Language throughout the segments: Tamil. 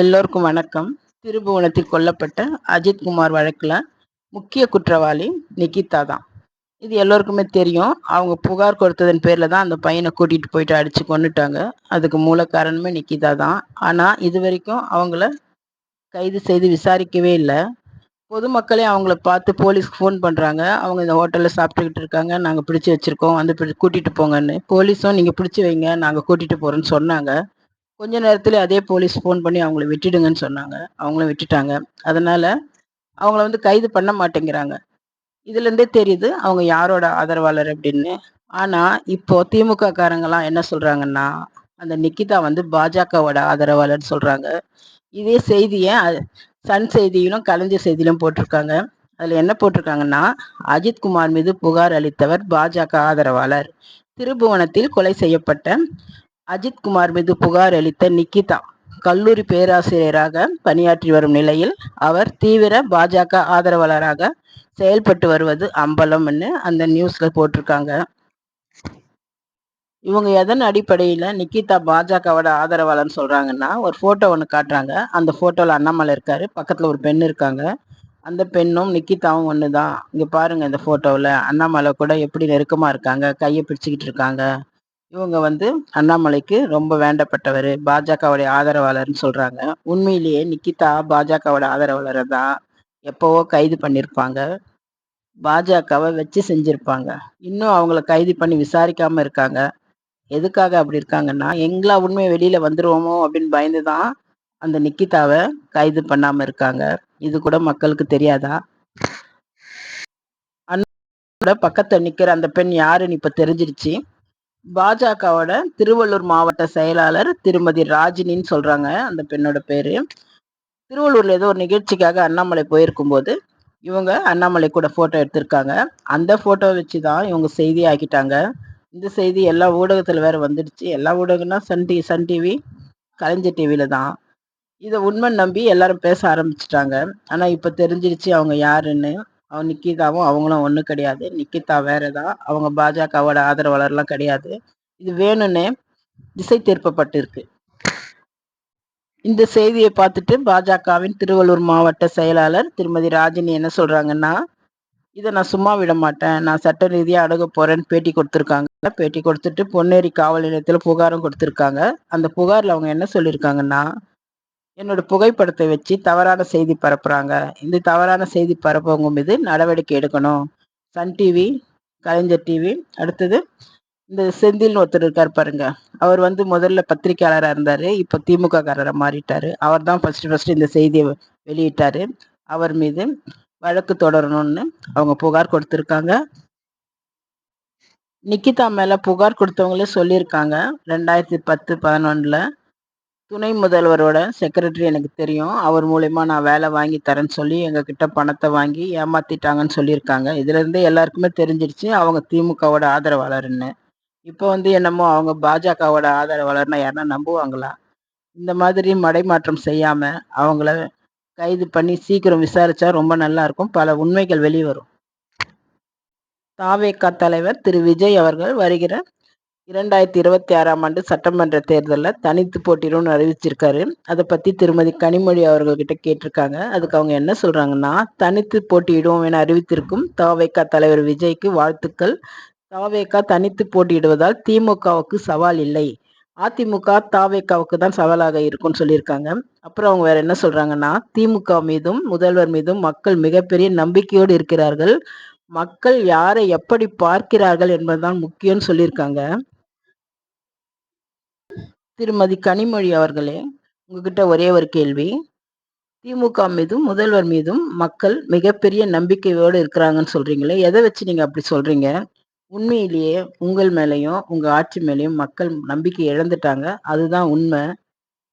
எல்லோருக்கும் வணக்கம். திருபுவனத்தில் கொல்லப்பட்ட அஜித்குமார் வழக்கில் முக்கிய குற்றவாளி நிகிதா தான். இது எல்லோருக்குமே தெரியும். அவங்க புகார் கொடுத்ததன் பேரில் தான் அந்த பையனை கூட்டிகிட்டு போயிட்டு அடித்து கொண்டுட்டாங்க அதுக்கு மூல காரணமே நிகிதா தான். ஆனால் இது வரைக்கும் அவங்கள கைது செய்து விசாரிக்கவே இல்லை. பொதுமக்களே அவங்கள பார்த்து போலீஸ்க்கு ஃபோன் பண்ணுறாங்க அவங்க இந்த ஹோட்டலில் சாப்பிட்டுக்கிட்டு இருக்காங்க. நாங்கள் பிடிச்சி வச்சுருக்கோம். வந்து கூட்டிகிட்டு போங்கன்னு. போலீஸும் நீங்கள் பிடிச்சி வைங்க. நாங்கள் கூட்டிகிட்டு போகிறோன்னு சொன்னாங்க. கொஞ்ச நேரத்தில் அதே போலீஸ் ஃபோன் பண்ணி அவங்கள விட்டுடுங்கன்னு சொன்னாங்க. அவங்களும் விட்டுட்டாங்க. அதனால அவங்கள வந்து கைது பண்ண மாட்டேங்கிறாங்க. இதுலேருந்தே தெரியுது அவங்க யாரோட ஆதரவாளர் அப்படின்னு. ஆனால் இப்போ திமுக காரங்கெல்லாம் என்ன சொல்கிறாங்கன்னா அந்த நிக்கிதா வந்து பாஜகவோட ஆதரவாளர்னு சொல்கிறாங்க இதே செய்தியை சன் செய்தியிலும் கலைஞர் செய்தியிலும் போட்டிருக்காங்க. அதில் என்ன போட்டிருக்காங்கன்னா அஜித்குமார் மீது புகார் அளித்தவர் பாஜக ஆதரவாளர். திருபுவனத்தில் கொலை செய்யப்பட்ட அஜித்குமார் மீது புகார் அளித்த நிக்கிதா கல்லூரி பேராசிரியராக பணியாற்றி வரும் நிலையில் அவர் தீவிர பாஜக ஆதரவாளராக செயல்பட்டு வருவது அம்பலம்னு அந்த நியூஸ்ல போட்டிருக்காங்க. இவங்க எதன் அடிப்படையில் நிக்கிதா பாஜகவோட ஆதரவாளர்னு சொல்கிறாங்கன்னா ஒரு ஃபோட்டோ ஒன்று காட்டுறாங்க. அந்த ஃபோட்டோவில் அண்ணாமலை இருக்காரு. பக்கத்தில் ஒரு பெண் இருக்காங்க. அந்த பெண்ணும் நிக்கிதாவும் ஒன்று தான் இங்கே பாருங்கள் இந்த ஃபோட்டோவில் அண்ணாமலை கூட எப்படி நெருக்கமாக இருக்காங்க? கையை பிடிச்சிக்கிட்டு இருக்காங்க. இவங்க வந்து அண்ணாமலைக்கு ரொம்ப வேண்டப்பட்டவர். பாஜகவுடைய ஆதரவாளர்னு சொல்றாங்க. உண்மையிலேயே நிக்கிதா பாஜகவோட ஆதரவாளர் தான் எப்போவோ கைது பண்ணியிருப்பாங்க பாஜகவை வச்சு செஞ்சிருப்பாங்க. இன்னும் அவங்கள கைது பண்ணி விசாரிக்காம இருக்காங்க. எதுக்காக அப்படி இருக்காங்கன்னா எங்களா உண்மை வெளியில வந்துருவோமோ அப்படின்னு பயந்து தான் அந்த நிக்கிதாவை கைது பண்ணாம இருக்காங்க. இது கூட மக்களுக்கு தெரியாதா? அண்ணா பக்கத்துல நிக்கிற அந்த பெண் யாருன்னு இப்ப தெரிஞ்சிருச்சு. பாஜகவோட திருவள்ளூர் மாவட்ட செயலாளர் திருமதி ராஜினின்னு சொல்றாங்க அந்த பெண்ணோட பேரு. திருவள்ளூர்ல ஏதோ ஒரு நிகழ்ச்சிக்காக அண்ணாமலை போயிருக்கும் போது இவங்க அண்ணாமலை கூட போட்டோ எடுத்திருக்காங்க. அந்த போட்டோ வச்சு தான் இவங்க செய்தி ஆக்கிட்டாங்க. இந்த செய்தி எல்லா ஊடகத்துல வேற வந்துடுச்சு. எல்லா ஊடகம்னா Sun T Sun TV Kalaignar டிவியில தான். இதை உண்மை நம்பி எல்லாரும் பேச ஆரம்பிச்சிட்டாங்க. ஆனா இப்ப தெரிஞ்சிருச்சு அவங்க யாருன்னு. அவன் நிக்கிதாவும் அவங்களும் ஒன்றும் கிடையாது. நிக்கிதா வேற தான் அவங்க பாஜகவோட ஆதரவாளர்லாம் கிடையாது. இது வேணும்னே திசை திருப்பப்பட்டிருக்கு. இந்த செய்தியை பார்த்துட்டு பாஜகவின் திருவள்ளூர் மாவட்ட செயலாளர் திருமதி ராஜினி என்ன சொல்றாங்கன்னா இதை நான் சும்மா விட மாட்டேன். நான் சட்ட ரீதியாக அணுக போறேன்னு பேட்டி கொடுத்துருக்காங்க. பேட்டி கொடுத்துட்டு பொன்னேரி காவல் நிலையத்தில் புகாரும் கொடுத்துருக்காங்க. அந்த புகாரில் அவங்க என்ன சொல்லியிருக்காங்கன்னா என்னோட புகைப்படத்தை வச்சு தவறான செய்தி பரப்புறாங்க. இந்த தவறான செய்தி பரப்பவங்க மீது நடவடிக்கை எடுக்கணும். சன் டிவி கலைஞர் டிவி அடுத்தது இந்த செந்தில்னு ஒருத்தர் இருக்கார் பாருங்க. அவர் வந்து முதல்ல பத்திரிகையாளராக இருந்தார். இப்போ திமுக காரராக அவர் தான் ஃபர்ஸ்ட் ஃபர்ஸ்ட் இந்த செய்தியை வெளியிட்டார். அவர் மீது வழக்கு தொடரணும்னு அவங்க புகார் கொடுத்துருக்காங்க. நிக்கிதா மேலே புகார் கொடுத்தவங்களே சொல்லியிருக்காங்க. ரெண்டாயிரத்தி பத்து பதினொன்றில் துணை முதல்வரோட செக்ரட்டரி எனக்கு தெரியும். அவர் மூலயமா நான் வேலை வாங்கி தரேன்னு சொல்லி எங்ககிட்ட பணத்தை வாங்கி ஏமாத்திட்டாங்கன்னு சொல்லியிருக்காங்க. இதுலேருந்தே எல்லாருக்குமே தெரிஞ்சிருச்சு. அவங்க திமுகவோட ஆதரவாளர்னு இப்போ வந்து என்னமோ அவங்க பாஜகவோட ஆதரவாளர்னா யாருன்னா நம்புவாங்களா? இந்த மாதிரி மடைமாற்றம் செய்யாமல் அவங்கள கைது பண்ணி சீக்கிரம் விசாரிச்சா ரொம்ப நல்லா இருக்கும். பல உண்மைகள் வெளிவரும். தாவேக்கா தலைவர் திரு விஜய் அவர்கள் வருகிற இரண்டாயிரத்தி இருபத்தி ஆறாம் ஆண்டு சட்டமன்ற தேர்தலில் தனித்து போட்டியிடும்னு அறிவிச்சிருக்காரு. அதை பற்றி திருமதி கனிமொழி அவர்கள்கிட்ட கேட்டிருக்காங்க. அதுக்கு அவங்க என்ன சொல்கிறாங்கன்னா தனித்து போட்டியிடுவோம் என அறிவித்திருக்கும் தாவேக்கா தலைவர் விஜய்க்கு வாழ்த்துக்கள். தவேகா தனித்து போட்டியிடுவதால் திமுகவுக்கு சவால் இல்லை. அதிமுக தாவேக்காவுக்கு தான் சவாலாக இருக்கும்னு சொல்லியிருக்காங்க. அப்புறம் அவங்க வேற என்ன சொல்றாங்கன்னா திமுக மீதும் முதல்வர் மீதும் மக்கள் மிகப்பெரிய நம்பிக்கையோடு இருக்கிறார்கள். மக்கள் யாரை எப்படி பார்க்கிறார்கள் என்பதுதான் முக்கியம்னு சொல்லியிருக்காங்க. திருமதி கனிமொழி அவர்களே உங்ககிட்ட ஒரே ஒரு கேள்வி. திமுக மீதும் முதல்வர் மீதும் மக்கள் மிகப்பெரிய நம்பிக்கையோடு இருக்கிறாங்கன்னு சொல்றீங்களே எதை வச்சு நீங்க அப்படி சொல்றீங்க? உண்மையிலேயே உங்கள் மேலையும் உங்க ஆட்சி மேலையும் மக்கள் நம்பிக்கை இழந்துட்டாங்க அதுதான் உண்மை.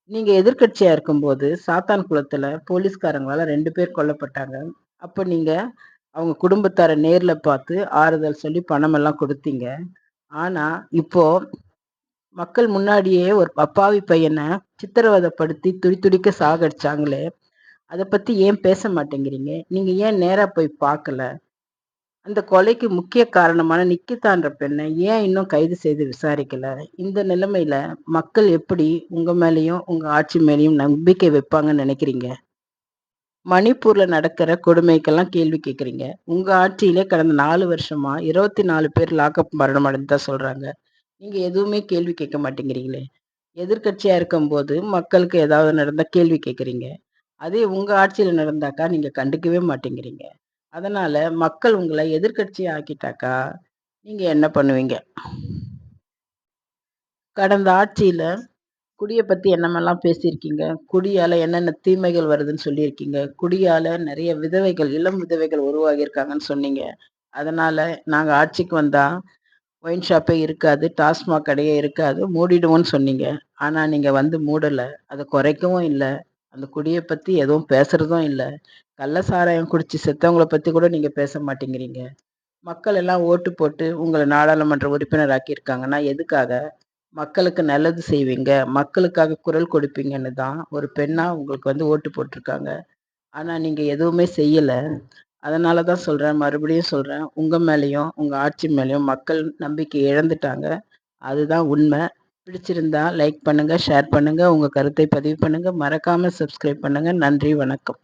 நீங்க எதிர்கட்சியா இருக்கும்போது சாத்தான் குளத்துல போலீஸ்காரங்களால ரெண்டு பேர் கொல்லப்பட்டாங்க. அப்ப நீங்க அவங்க குடும்பத்தாரை நேர்ல பார்த்து ஆறுதல் சொல்லி பணமெல்லாம் கொடுத்தீங்க. ஆனா இப்போ மக்கள் முன்னாடியே ஒரு அப்பாவி பையனை சித்திரவதைப்படுத்தி துடி துடிக்க சாகடிச்சாங்களே அதை பத்தி ஏன் பேச மாட்டேங்கிறீங்க? நீங்க ஏன் நேரா போய் பார்க்கல? அந்த கொலைக்கு முக்கிய காரணமான நிக்கிதான்ற பெண்ணை ஏன் இன்னும் கைது செய்து விசாரிக்கல? இந்த நிலைமையில மக்கள் எப்படி உங்க மேலேயும் உங்க ஆட்சி மேலேயும் நம்பிக்கை வைப்பாங்கன்னு நினைக்கிறீங்க? மணிப்பூர்ல நடக்கிற கொடுமைக்கெல்லாம் கேள்வி கேட்குறீங்க உங்க ஆட்சியிலே கடந்த நாலு வருஷமா இருபத்தி நாலு பேர் லாக்அப் மரணம் அடைந்ததா சொல்றாங்க. நீங்க எதுவுமே கேள்வி கேட்க மாட்டேங்கிறீங்களே? எதிர்கட்சியா இருக்கும்போது மக்களுக்கு ஏதாவது நடந்தா கேள்வி கேட்குறீங்க. அதே உங்க ஆட்சியில நடந்தாக்கா நீங்க கண்டுக்கவே மாட்டேங்கிறீங்க. அதனால மக்கள் உங்களை எதிர்கட்சி ஆக்கிட்டாக்கா நீங்க என்ன பண்ணுவீங்க? கடந்த ஆட்சியில குடியை பத்தி என்னமெல்லாம் பேசியிருக்கீங்க? குடியால என்னென்ன தீமைகள் வருதுன்னு சொல்லியிருக்கீங்க? குடியால நிறைய விதவைகள் இளம் விதவைகள் உருவாகியிருக்காங்கன்னு சொன்னீங்க. அதனால நாங்க ஆட்சிக்கு வந்தா ஒயின் ஷாப்பே இருக்காது டாஸ்மாக் கடையே இருக்காது. மூடிடுவோன்னு சொன்னீங்க. ஆனால் நீங்கள் வந்து மூடலை. அதை குறைக்கவும் இல்லை. அந்த குடியை பற்றி எதுவும் பேசுகிறதும் இல்லை. கள்ள சாராயம் குடித்து செத்தவங்கள பற்றி கூட நீங்கள் பேச மாட்டேங்கிறீங்க. மக்கள் எல்லாம் ஓட்டு போட்டு உங்களை நாடாளுமன்ற உறுப்பினர் ஆக்கியிருக்காங்கன்னா எதுக்காக? மக்களுக்கு நல்லது செய்வீங்க. மக்களுக்காக குரல் கொடுப்பீங்கன்னு தான் ஒரு பெண்ணாக உங்களுக்கு வந்து ஓட்டு போட்டிருக்காங்க. ஆனால் நீங்கள் எதுவுமே செய்யலை. அதனால தான் சொல்கிறேன் மறுபடியும் சொல்கிறேன் உங்கள் மேலேயும் உங்கள் ஆட்சி மேலேயும் மக்கள் நம்பிக்கை இழந்துட்டாங்க. அதுதான் உண்மை. பிடிச்சிருந்தா லைக் பண்ணுங்கள் ஷேர் பண்ணுங்கள் உங்கள் கருத்தை பதிவு பண்ணுங்கள் மறக்காமல் சப்ஸ்கிரைப் பண்ணுங்கள் நன்றி வணக்கம்.